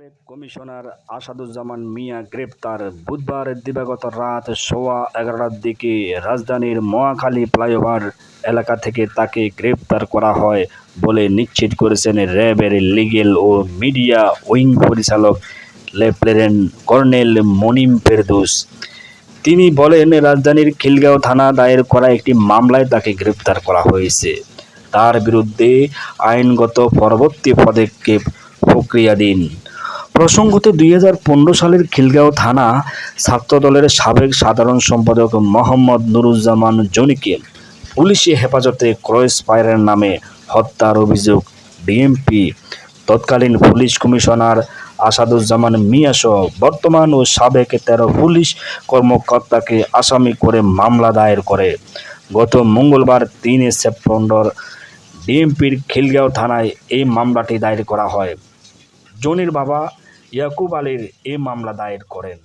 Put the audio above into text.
সাবেক কমিশনার আসাদুজ্জামান মিয়া গ্রেপ্তার। বুধবার দিবাগত রাত সোয়া এগারোটার দিকে রাজধানীর মহাখালী ফ্লাইওভার এলাকা থেকে তাকে গ্রেপ্তার করা হয় বলে নিশ্চিত করেছেন র্যাবের লিগেল ও মিডিয়া উইং পরিচালক লেফটেন্যান্ট কর্নেল মনিম ফেরদৌস। তিনি বলেন, রাজধানীর খিলগাঁও থানা দায়ের করা একটি মামলায় তাকে গ্রেপ্তার করা হয়েছে। তার বিরুদ্ধে আইনগত পরবর্তী পদক্ষেপ প্রক্রিয়াধীন। প্রসঙ্গত দুই হাজার পনেরো সালের খিলগাঁও থানা ছাত্রদলের সাবেক সাধারণ সম্পাদক মোহাম্মদ নুরুজ্জামান জনিকে পুলিশি হেফাজতে ক্রস ফায়ারের নামে হত্যার অভিযোগ ডিএমপি তৎকালীন পুলিশ কমিশনার আসাদুজ্জামান মিয়াসহ বর্তমান ও সাবেক তেরো পুলিশ কর্মকর্তাকে আসামি করে মামলা দায়ের করে। গত মঙ্গলবার তিন সেপ্টেম্বর ডিএমপির খিলগাঁও থানায় এই মামলাটি দায়ের করা হয়। জনির বাবা ইয়াকুব আলীর এ মামলা দায়ের করেন।